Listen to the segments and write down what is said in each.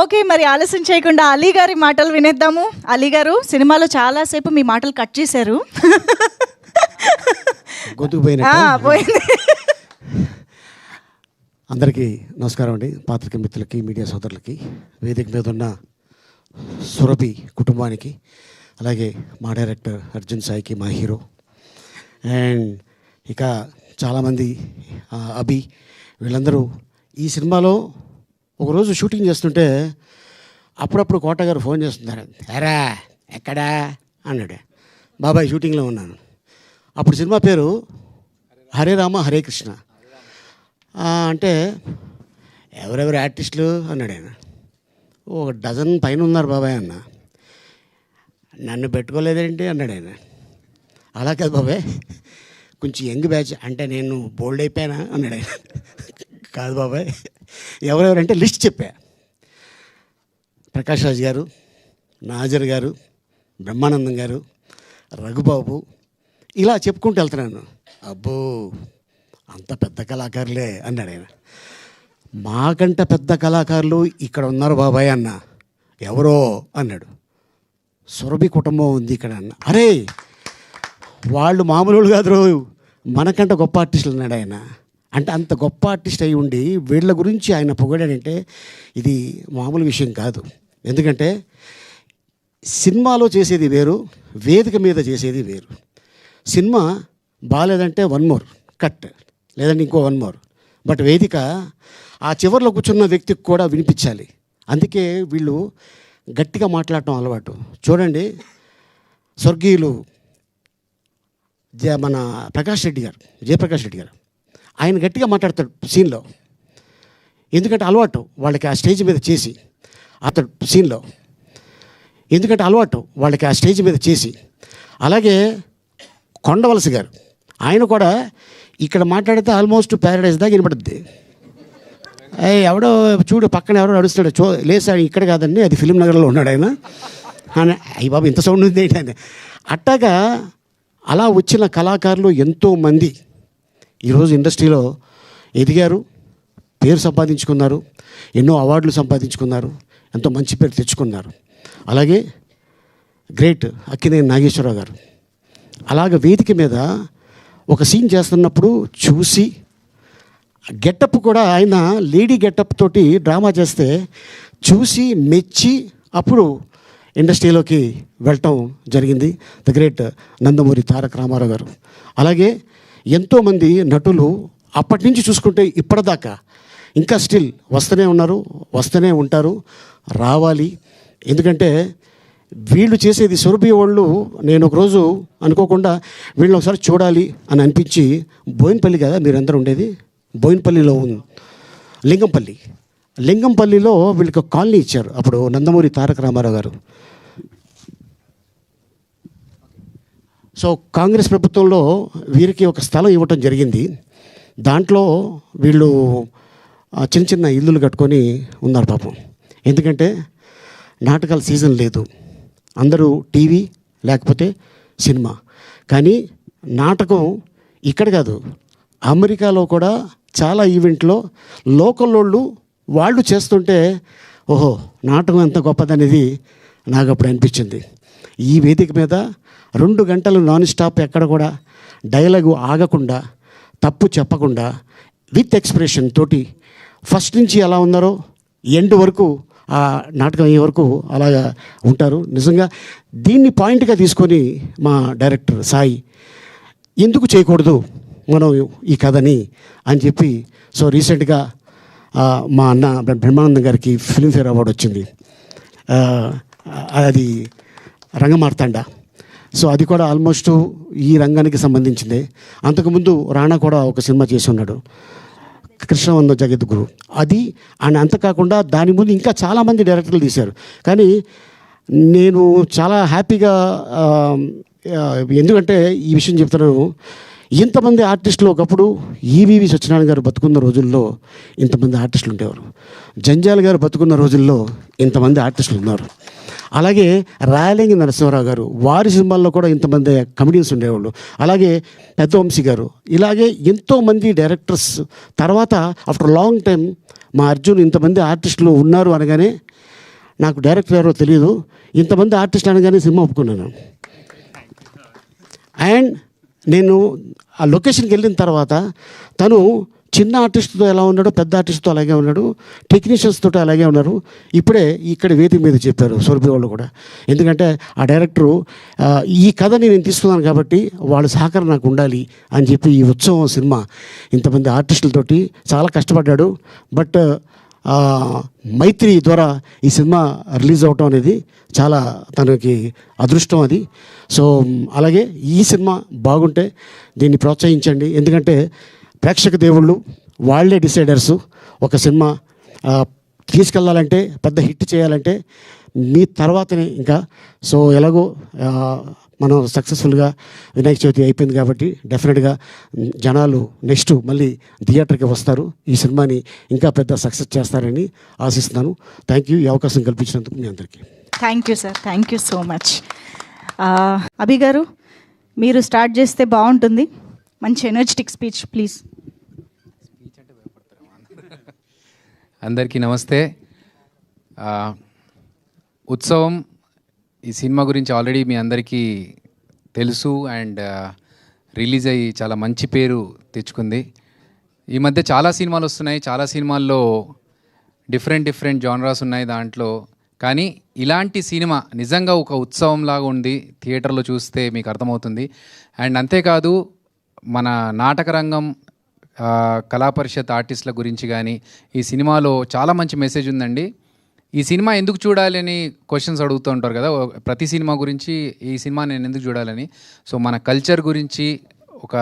Okay మరి ఆలస్యం చేయకుండా అలీ గారి మాటలు వినేద్దాము. అలీ గారు సినిమాలో చాలాసేపు మీ మాటలు కట్ చేశారు. పోయింది. అందరికీ నమస్కారం అండి. పాత్రిక మిత్రులకి మీడియా సోదరులకి వేదిక మీద ఉన్న సురభి కుటుంబానికి అలాగే మా డైరెక్టర్ అర్జున్ సాయికి మా హీరో. అండ్ ఇక చాలామంది అభి వీళ్ళందరూ ఈ సినిమాలో ఒకరోజు షూటింగ్ చేస్తుంటే అప్పుడప్పుడు కోటగారు ఫోన్ చేస్తున్నారు. ఎరా ఎక్కడా? అన్నాడు. బాబాయ్ షూటింగ్లో ఉన్నాను. అప్పుడు సినిమా పేరు హరే రామ హరే కృష్ణ. అంటే ఎవరెవరు ఆర్టిస్టులు? అన్నాడు ఆయన. ఒక డజన్ పైన ఉన్నారు బాబాయ్ అన్న. నన్ను పెట్టుకోలేదేంటి? అన్నాడు ఆయన. అలా కాదు బాబాయ్ కొంచెం యంగ్ బ్యాచ్ అంటే నేను బోల్డ్ అయిపోయానా? అన్నాడు ఆయన. కాదు బాబాయ్. ఎవరెవరంటే లిస్ట్ చెప్పా. ప్రకాష్ రాజ్ గారు నాజర్ గారు బ్రహ్మానందం గారు రఘుబాబు ఇలా చెప్పుకుంటూ వెళ్తున్నాను. అబ్బో అంత పెద్ద కళాకారులే అన్నాడు ఆయన. మాకంట పెద్ద కళాకారులు ఇక్కడ ఉన్నారు బాబాయ్ అన్న. ఎవరో అన్నాడు. సురభి కుటుంబం ఉంది ఇక్కడ అన్న. అరే వాళ్ళు మామూలు కాదు మనకంట గొప్ప ఆర్టిస్టులు అన్నాడు ఆయన. అంటే అంత గొప్ప ఆర్టిస్ట్ అయి ఉండి వీళ్ళ గురించి ఆయన పొగడాడంటే ఇది మామూలు విషయం కాదు. ఎందుకంటే సినిమాలో చేసేది వేరు వేదిక మీద చేసేది వేరు. సినిమా బాగాలేదంటే వన్ మోర్ కట్. లేదంటే ఇంకో వన్ మోర్. బట్ వేదిక ఆ చివరిలో కూర్చున్న వ్యక్తికి కూడా వినిపించాలి. అందుకే వీళ్ళు గట్టిగా మాట్లాడటం అలవాటు. చూడండి స్వర్గీయులు జ- మన ప్రకాష్ రెడ్డి గారు జయప్రకాష్ రెడ్డి గారు. ఆయన గట్టిగా మాట్లాడతాడు సీన్లో. ఎందుకంటే అలవాటు వాళ్ళకి ఆ స్టేజ్ మీద చేసి అతడు సీన్లో. ఎందుకంటే అలవాటు వాళ్ళకి ఆ స్టేజ్ మీద చేసి. అలాగే కొండవలస గారు ఆయన కూడా ఇక్కడ మాట్లాడితే ఆల్మోస్ట్ ప్యారడైజ్ దాకా వినపడుద్ది. ఎవడో చూడు పక్కన ఎవరో నడుస్తున్నాడు చూ లేసాడు ఇక్కడ కాదండి అది ఫిలిం నగర్లో ఉన్నాడు ఆయన. అని అయ్యి బాబు ఇంత సౌండ్ ఉంది ఏంటి అట్టాగా అలా వచ్చిన కళాకారులు ఎంతోమంది ఈరోజు ఇండస్ట్రీలో ఎదిగారు పేరు సంపాదించుకున్నారు ఎన్నో అవార్డులు సంపాదించుకున్నారు ఎంతో మంచి పేరు తెచ్చుకున్నారు. అలాగే గ్రేట్ అక్కినేని నాగేశ్వరరావు గారు. అలాగ వేదిక మీద ఒక సీన్ చేస్తున్నప్పుడు చూసి గెటప్ కూడా ఆయన లేడీ గెటప్ తోటి డ్రామా చేస్తే చూసి మెచ్చి అప్పుడు ఇండస్ట్రీలోకి వెళ్ళటం జరిగింది. ద గ్రేట్ నందమూరి తారక రామారావు గారు. అలాగే ఎంతోమంది నటులు అప్పటి నుంచి చూసుకుంటే ఇప్పటిదాకా ఇంకా స్టిల్ వస్తూనే ఉన్నారు వస్తూనే ఉంటారు రావాలి. ఎందుకంటే వీళ్ళు చేసేది సురభి వాళ్ళు నేను ఒకరోజు అనుకోకుండా వీళ్ళని ఒకసారి చూడాలి అని అనిపించి బోయినపల్లి కదా మీరందరూ ఉండేది? బోయినపల్లిలో ఉంది లింగంపల్లి. లింగంపల్లిలో వీళ్ళకి కాలనీ ఇచ్చారు అప్పుడు నందమూరి తారక రామారావు గారు. సో కాంగ్రెస్ ప్రభుత్వంలో వీరికి ఒక స్థలం ఇవ్వటం జరిగింది. దాంట్లో వీళ్ళు చిన్న చిన్న ఇల్లులు కట్టుకొని ఉన్నారు పాపం. ఎందుకంటే నాటకాల సీజన్ లేదు. అందరూ టీవీ లేకపోతే సినిమా. కానీ నాటకం ఇక్కడ కాదు. అమెరికాలో కూడా చాలా ఈవెంట్లో లోకల్ వాళ్ళు వాళ్ళు చేస్తుంటే ఓహో నాటకం ఎంత గొప్పదనేది నాకు అప్పుడు అనిపించింది. ఈ వేదిక మీద రెండు గంటలు నాన్ స్టాప్ ఎక్కడ కూడా డైలాగు ఆగకుండా తప్పు చెప్పకుండా విత్ ఎక్స్ప్రెషన్ తోటి ఫస్ట్ నుంచి ఎలా ఉన్నారో ఎండ్ వరకు ఆ నాటకం అయ్యే వరకు అలాగా ఉంటారు. నిజంగా దీన్ని పాయింట్గా తీసుకొని మా డైరెక్టర్ సాయి ఎందుకు చేయకూడదు మనం ఈ కథని? అని చెప్పి సో రీసెంట్గా మా అన్న బ్రహ్మానందం గారికి ఫిల్మ్ఫేర్ అవార్డు వచ్చింది. అది రంగమార్తాండ. సో అది కూడా ఆల్మోస్ట్ ఈ రంగానికి సంబంధించింది. అంతకుముందు రాణా కూడా ఒక సినిమా చేసి ఉన్నాడు కృష్ణవంద జగద్గురు అది ఆయన అంతకాకుండా దాని ముందు ఇంకా చాలామంది డైరెక్టర్లు తీశారు. కానీ నేను చాలా హ్యాపీగా ఎందుకంటే ఈ విషయం చెప్తున్నాను. ఇంతమంది ఆర్టిస్టులు ఒకప్పుడు ఈవీవి సత్యనారాయణ గారు బతుకున్న రోజుల్లో ఇంతమంది ఆర్టిస్టులు ఉండేవారు. జంజాల్ గారు బతుకున్న రోజుల్లో ఇంతమంది ఆర్టిస్టులు ఉన్నారు. అలాగే రాయలింగి నరసింహారావు గారు వారి సినిమాల్లో కూడా ఇంతమంది కమెడియన్స్ ఉండేవాళ్ళు. అలాగే పెద్దవంశీ గారు. ఇలాగే ఎంతోమంది డైరెక్టర్స్ తర్వాత ఆఫ్టర్ లాంగ్ టైం మా అర్జున్ ఇంతమంది ఆర్టిస్టులు ఉన్నారు అనగానే నాకు డైరెక్టర్ ఎవరో తెలియదు ఇంతమంది ఆర్టిస్ట్ అనగానే సినిమా ఒప్పుకున్నాను. అండ్ నేను ఆ లొకేషన్కి వెళ్ళిన తర్వాత తను చిన్న ఆర్టిస్ట్తో ఎలా ఉన్నాడో పెద్ద ఆర్టిస్ట్తో అలాగే ఉన్నాడు. టెక్నీషియన్స్ తోటి అలాగే ఉన్నారు. ఇప్పుడే ఇక్కడ వేదిక మీద చెప్పారు సొరబి వాళ్ళు కూడా. ఎందుకంటే ఆ డైరెక్టరు ఈ కథని నేను తీసుకున్నాను కాబట్టి వాళ్ళ సహకారం నాకు ఉండాలి అని చెప్పి ఈ ఉత్సవం సినిమా ఇంతమంది ఆర్టిస్టులతోటి చాలా కష్టపడ్డాడు. బట్ మైత్రి ద్వారా ఈ సినిమా రిలీజ్ అవటం అనేది చాలా తనకి అదృష్టం అది. సో అలాగే ఈ సినిమా బాగుంటే దీన్ని ప్రోత్సహించండి. ఎందుకంటే ప్రేక్షక దేవుళ్ళు వాళ్ళే డిసైడర్స్. ఒక సినిమా తీసుకెళ్ళాలంటే పెద్ద హిట్ చేయాలంటే మీ తర్వాతనే ఇంకా. సో ఎలాగో మనం సక్సెస్ఫుల్గా వినాయక చవితి అయిపోయింది కాబట్టి డెఫినెట్గా జనాలు నెక్స్ట్ మళ్ళీ థియేటర్కి వస్తారు. ఈ సినిమాని ఇంకా పెద్ద సక్సెస్ చేస్తారని ఆశిస్తున్నాను. Thank you. ఈ అవకాశం కల్పించినందుకు మీ అందరికీ. Thank you sir. Thank you so much. Abhi గారు మీరు స్టార్ట్ చేస్తే బాగుంటుంది. మంచి ఎనర్జెటిక్ స్పీచ్ ప్లీజ్ అందరికీ నమస్తే. ఉత్సవం ఈ సినిమా గురించి ఆల్రెడీ మీ అందరికీ తెలుసు అండ్ రిలీజ్ అయ్యి చాలా మంచి పేరు తెచ్చుకుంది. ఈ మధ్య చాలా సినిమాలు వస్తున్నాయి. చాలా సినిమాల్లో డిఫరెంట్ డిఫరెంట్ జానరాస్ ఉన్నాయి దాంట్లో. కానీ ఇలాంటి సినిమా నిజంగా ఒక ఉత్సవం లాగా ఉంది థియేటర్లో చూస్తే మీకు అర్థమవుతుంది. అండ్ అంతేకాదు మన నాటక రంగం కళాపరిషత్ కళా పరిషత్ ఆర్టిస్టుల గురించి కానీ ఈ సినిమాలో చాలా మంచి మెసేజ్ ఉందండి. ఈ సినిమా ఎందుకు చూడాలి అని క్వశ్చన్స్ అడుగుతూ ఉంటారు కదా ప్రతి సినిమా గురించి ఈ సినిమా నేను ఎందుకు చూడాలని. సో మన కల్చర్ గురించి ఒక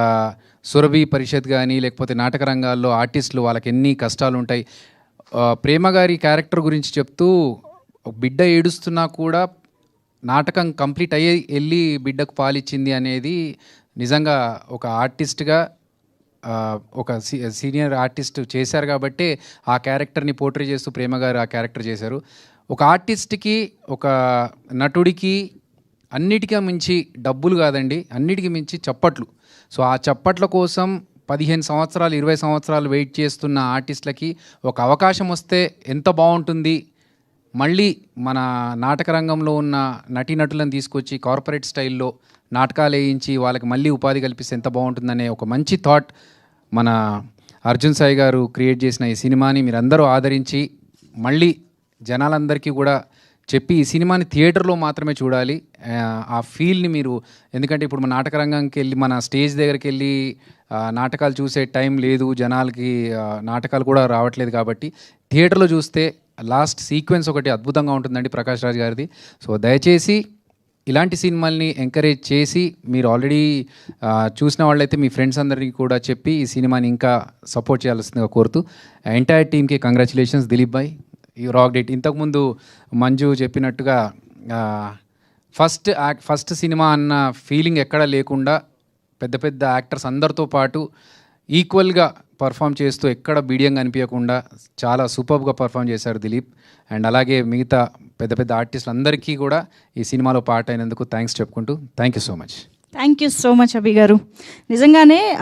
సురభి పరిషత్ కానీ లేకపోతే నాటక రంగాల్లో ఆర్టిస్టులు వాళ్ళకి ఎన్ని కష్టాలు ఉంటాయి ప్రేమగారి ప్రేమ గారి క్యారెక్టర్ గురించి చెప్తూ బిడ్డ ఏడుస్తున్నా కూడా నాటకం కంప్లీట్ అయ్యి వెళ్ళి బిడ్డకు పాలిచ్చింది అనేది నిజంగా ఒక ఆర్టిస్ట్గా ఒక సీ సీనియర్ ఆర్టిస్ట్ చేశారు కాబట్టి ఆ క్యారెక్టర్ని పోర్ట్రే చేస్తూ ప్రేమ గారు ఆ క్యారెక్టర్ చేశారు. ఒక ఆర్టిస్ట్కి ఒక నటుడికి అన్నిటికీ మించి డబ్బులు కాదండి అన్నిటికీ మించి చప్పట్లు. సో ఆ చప్పట్ల కోసం పదిహేను సంవత్సరాలు ఇరవై సంవత్సరాలు వెయిట్ చేస్తున్న ఆర్టిస్టులకి ఒక అవకాశం వస్తే ఎంత బాగుంటుంది మళ్ళీ మన నాటక రంగంలో ఉన్న నటీనటులను తీసుకొచ్చి కార్పొరేట్ స్టైల్లో నాటకాలు వేయించి వాళ్ళకి మళ్ళీ ఉపాధి కల్పిస్తే ఎంత బాగుంటుందనే ఒక మంచి థాట్ మన అర్జున్ సాయి గారు క్రియేట్ చేసిన ఈ సినిమాని మీరందరూ ఆదరించి మళ్ళీ జనాలందరికీ కూడా చెప్పి ఈ సినిమాని థియేటర్లో మాత్రమే చూడాలి. ఆ, ఫీల్ని మీరు ఎందుకంటే ఇప్పుడు మన నాటక రంగంకి వెళ్ళి మన స్టేజ్ దగ్గరికి వెళ్ళి నాటకాలు చూసే టైం లేదు. జనాలకి నాటకాలు కూడా రావట్లేదు కాబట్టి థియేటర్లో చూస్తే లాస్ట్ సీక్వెన్స్ ఒకటి అద్భుతంగా ఉంటుందండి ప్రకాష్ రాజ్ గారిది. సో దయచేసి ఇలాంటి సినిమాల్ని ఎంకరేజ్ చేసి మీరు ఆల్రెడీ చూసిన వాళ్ళైతే మీ ఫ్రెండ్స్ అందరికీ కూడా చెప్పి ఈ సినిమాని ఇంకా సపోర్ట్ చేయాల్సిందిగా కోరుతూ ఎంటైర్ టీమ్కి కంగ్రాచులేషన్స్ దిలీప్ భాయ్ ఈ రాక్ డేట్ ఇంతకుముందు మంజు చెప్పినట్టుగా ఫస్ట్ యాక్ట్ ఫస్ట్ సినిమా అన్న ఫీలింగ్ ఎక్కడా లేకుండా పెద్ద పెద్ద యాక్టర్స్ అందరితో పాటు ఈక్వల్గా పర్ఫామ్ చేస్తూ ఎక్కడ బీడియం కనిపించకుండా చాలా సూపర్గా పర్ఫామ్ చేశారు దిలీప్. అండ్ అలాగే మిగతా పెద్ద పెద్ద ఆర్టిస్టులు అందరికీ కూడా ఈ సినిమాలో పాట అయినందుకు థ్యాంక్స్ చెప్పుకుంటూ thank you so much. Thank you so much Abhi గారు. నిజంగానే